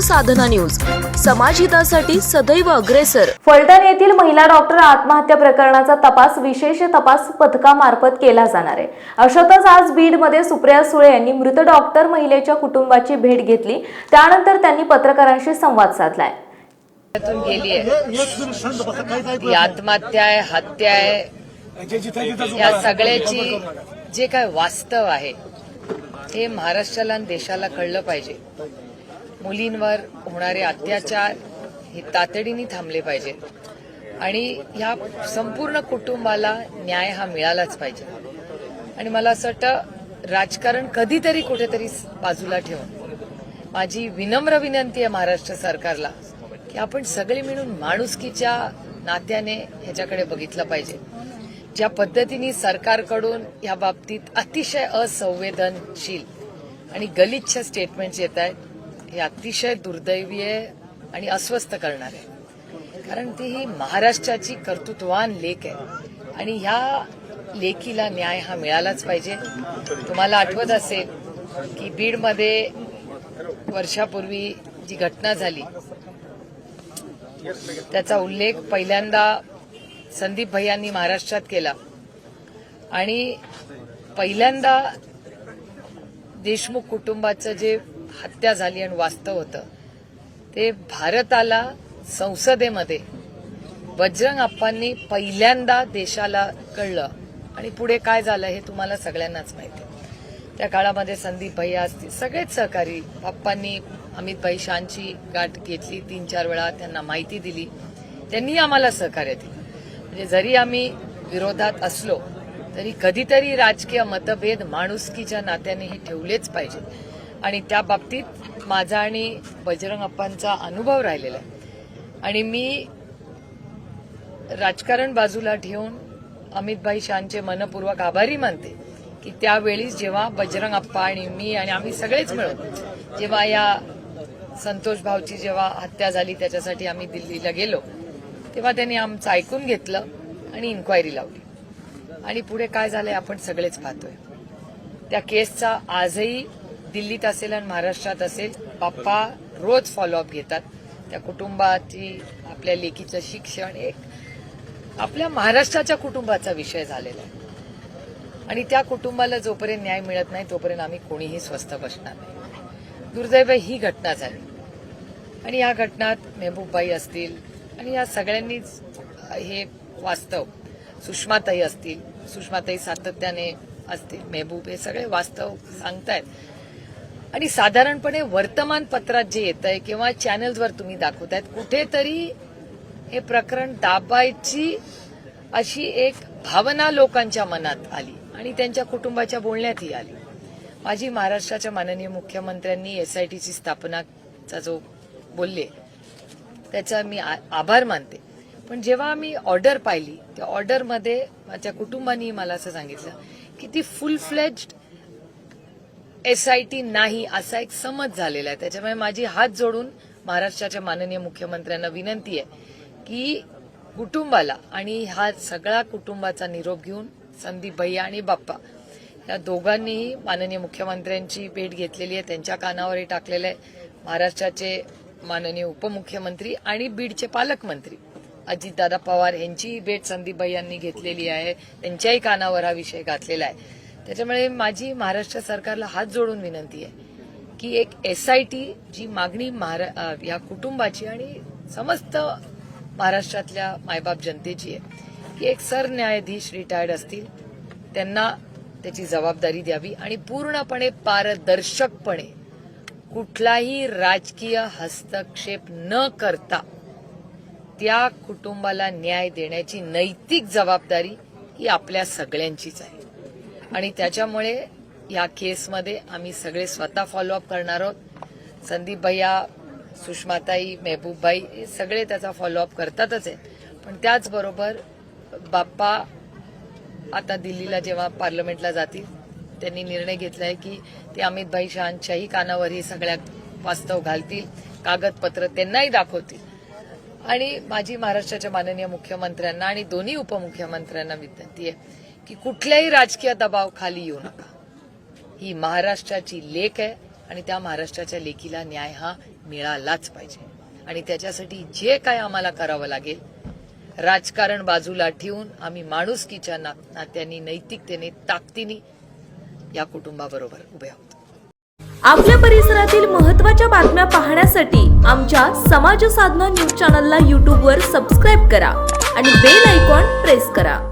साधना news. समाजहितासाठी सदैव अग्रेसर. फलटण येथील महिला डॉक्टर आत्महत्या प्रकरणाचा तपास विशेष तपास पथकामार्फत केला जाणार आहे. अशातच आज बीडमध्ये सुप्रिया सुळे यांनी मृत डॉक्टर महिलेच्या कुटुंबाची भेट घेतली. त्यानंतर त्यांनी पत्रकारांशी संवाद साधलाय. गेली आहे आत्महत्या आहे हत्या आहे. या सगळ्याची जे काय वास्तव आहे हे महाराष्ट्राला आणि देशाला कळलं पाहिजे. मुलींवर होणारे अत्याचार हे तातडीने थांबले पाहिजे आणि ह्या संपूर्ण कुटुंबाला न्याय हा मिळालाच पाहिजे. आणि मला असं वाटतं राजकारण कधीतरी कुठेतरी बाजूला ठेवून माझी विनम्र विनंती आहे महाराष्ट्र सरकारला की आपण सगळे मिळून माणुसकीच्या नात्याने ह्याच्याकडे बघितलं पाहिजे. ज्या पद्धतीने सरकारकडून या बाबतीत अतिशय असंवेदनशील आणि गलिच्छ स्टेटमेंट्स येत आहेत हे अतिशय दुर्दैवी आहे आणि अस्वस्थ करणार. आहे कारण ती ही महाराष्ट्राची कर्तृत्वान लेख आहे. आणि ह्या लेखीला न्याय हा मिळालाच पाहिजे. तुम्हाला आठवत असेल की बीडमध्ये वर्षापूर्वी जी घटना झाली त्याचा उल्लेख पहिल्यांदा संदीप भैयांनी महाराष्ट्रात केला. आणि पहिल्यांदा देशमुख कुटुंबाचं जे हत्या झाली आणि वास्तव होतं. ते भारताला संसदेमध्ये बजरंग आप्पांनी पहिल्यांदा देशाला कळलं. आणि पुढे काय झालं हे तुम्हाला सगळ्यांनाच माहिती. आहे. त्या काळामध्ये संदीप भैया असतील सगळेच सहकारी बाप्पांनी अमित भाई शांची गाठ घेतली तीन चार वेळा त्यांना माहिती दिली. त्यांनी आम्हाला सहकार्य दिलं. म्हणजे जरी आम्ही विरोधात असलो तरी कधीतरी राजकीय मतभेद माणुसकीच्या नात्याने हे ठेवलेच पाहिजेत. आणि त्या बाबतीत माझा आणि बजरंग अप्पांचा अनुभव राहिलेला आहे. आणि मी राजकारण बाजूला ठेवून अमितभाई शानचे मनपूर्वक आभारी मानते की त्यावेळीच जेव्हा बजरंग अप्पा आणि मी आणि आम्ही सगळेच मिळून जेव्हा या संतोष भाऊची जेव्हा हत्या झाली त्याच्यासाठी आम्ही दिल्लीला गेलो तेव्हा त्यांनी आमचं ऐकून घेतलं आणि इन्क्वायरी लावली. आणि पुढे काय झालंय आपण सगळेच पाहतोय. त्या केसचा आजही दिल्लीत असेल आणि महाराष्ट्रात असेल पप्पा रोज फॉलोअप घेतात. त्या कुटुंबाची आपल्या लेकीचं शिक्षण एक आपल्या महाराष्ट्राच्या कुटुंबाचा विषय झालेला आहे. आणि त्या कुटुंबाला जोपर्यंत न्याय मिळत नाही तोपर्यंत आम्ही कोणीही स्वस्थ बसणार नाही. दुर्दैव ही घटना झाली. आणि या घटनात मेहबूबबाई असतील आणि या सगळ्यांनीच हे वास्तव सुषमाताई असतील सुषमाताई सातत्याने असतील मेहबूब हे सगळे वास्तव सांगतायत. आणि साधारणपणे वर्तमानपत्रात जे येत आहे किंवा चॅनल्सवर तुम्ही दाखवतायत कुठेतरी हे प्रकरण दाबायची अशी एक भावना लोकांच्या मनात आली आणि त्यांच्या कुटुंबाच्या बोलण्यातही आली. माझी महाराष्ट्राच्या माननीय मुख्यमंत्र्यांनी एसआयटीची स्थापनाचा जो बोलले त्याचा मी आ- आभार मानते. पण जेव्हा मी ऑर्डर पाहिली त्या ऑर्डरमध्ये माझ्या कुटुंबानी मला असं सांगितलं की ती फुल फ्लेज्ड एसआयटी नाही असा एक समज झालेला आहे. त्याच्यामुळे माझी हात जोडून महाराष्ट्राच्या माननीय मुख्यमंत्र्यांना विनंती आहे की कुटुंबाला आणि हा सगळा कुटुंबाचा निरोप घेऊन संदीप भैया आणि बाप्पा या दोघांनीही माननीय मुख्यमंत्र्यांची भेट घेतलेली आहे. त्यांच्या कानावरही टाकलेलं आहे. महाराष्ट्राचे माननीय उपमुख्यमंत्री आणि बीडचे पालकमंत्री अजितदादा पवार यांचीही भेट संदीप भैयांनी घेतलेली आहे. त्यांच्याही कानावर हा विषय घातलेला आहे. त्याच्यामुळे माझी महाराष्ट्र सरकारला हात जोडून विनंती आहे की एक एसआयटी जी मागणी महारा- या कुटुंबाची आणि समस्त महाराष्ट्रातल्या मायबाप जनतेची आहे की एक सरन्यायाधीश रिटायर्ड असतील त्यांना त्याची जबाबदारी द्यावी आणि पूर्णपणे पारदर्शकपणे कुठलाही राजकीय हस्तक्षेप न करता त्या कुटुंबाला न्याय देण्याची नैतिक जबाबदारी ही आपल्या सगळ्यांचीच आहे. आणि त्याच्यामुळे या केसमध्ये आम्ही सगळे स्वतः फॉलोअप करणार आहोत. संदीप भैया सुषमाताई मेहबूबबाई हे सगळे त्याचा फॉलोअप करतातच आहे. पण त्याचबरोबर बाप्पा आता दिल्लीला जेव्हा पार्लमेंटला जातील त्यांनी निर्णय घेतला आहे की ते अमितभाई शहांच्याही कानावर ही सगळ्या वास्तव घालतील कागदपत्र त्यांनाही दाखवतील. आणि माझी महाराष्ट्राच्या माननीय मुख्यमंत्र्यांना आणि दोन्ही उपमुख्यमंत्र्यांना विनंती आहे. की कुठल्याही राजकीय दबाव खाली येऊ नका. ही महाराष्ट्राची लेख आहे आणि त्या महाराष्ट्राच्या लेखीला न्याय हा मिळालाच पाहिजे. आणि त्याच्यासाठी जे काय आम्हाला करावं लागेल राजकारण बाजूला ठेवून आम्ही माणुसकीच्या ना- नात्याने नैतिकतेने ताकदीने या कुटुंबाबरोबर उभे आहोत. आपल्या परिसरातील महत्त्वाच्या बातम्या पाहण्यासाठी आमच्या समाज साधना न्यूज चॅनलला यूट्यूबवर सबस्क्राईब करा आणि बेल आयकॉन प्रेस करा.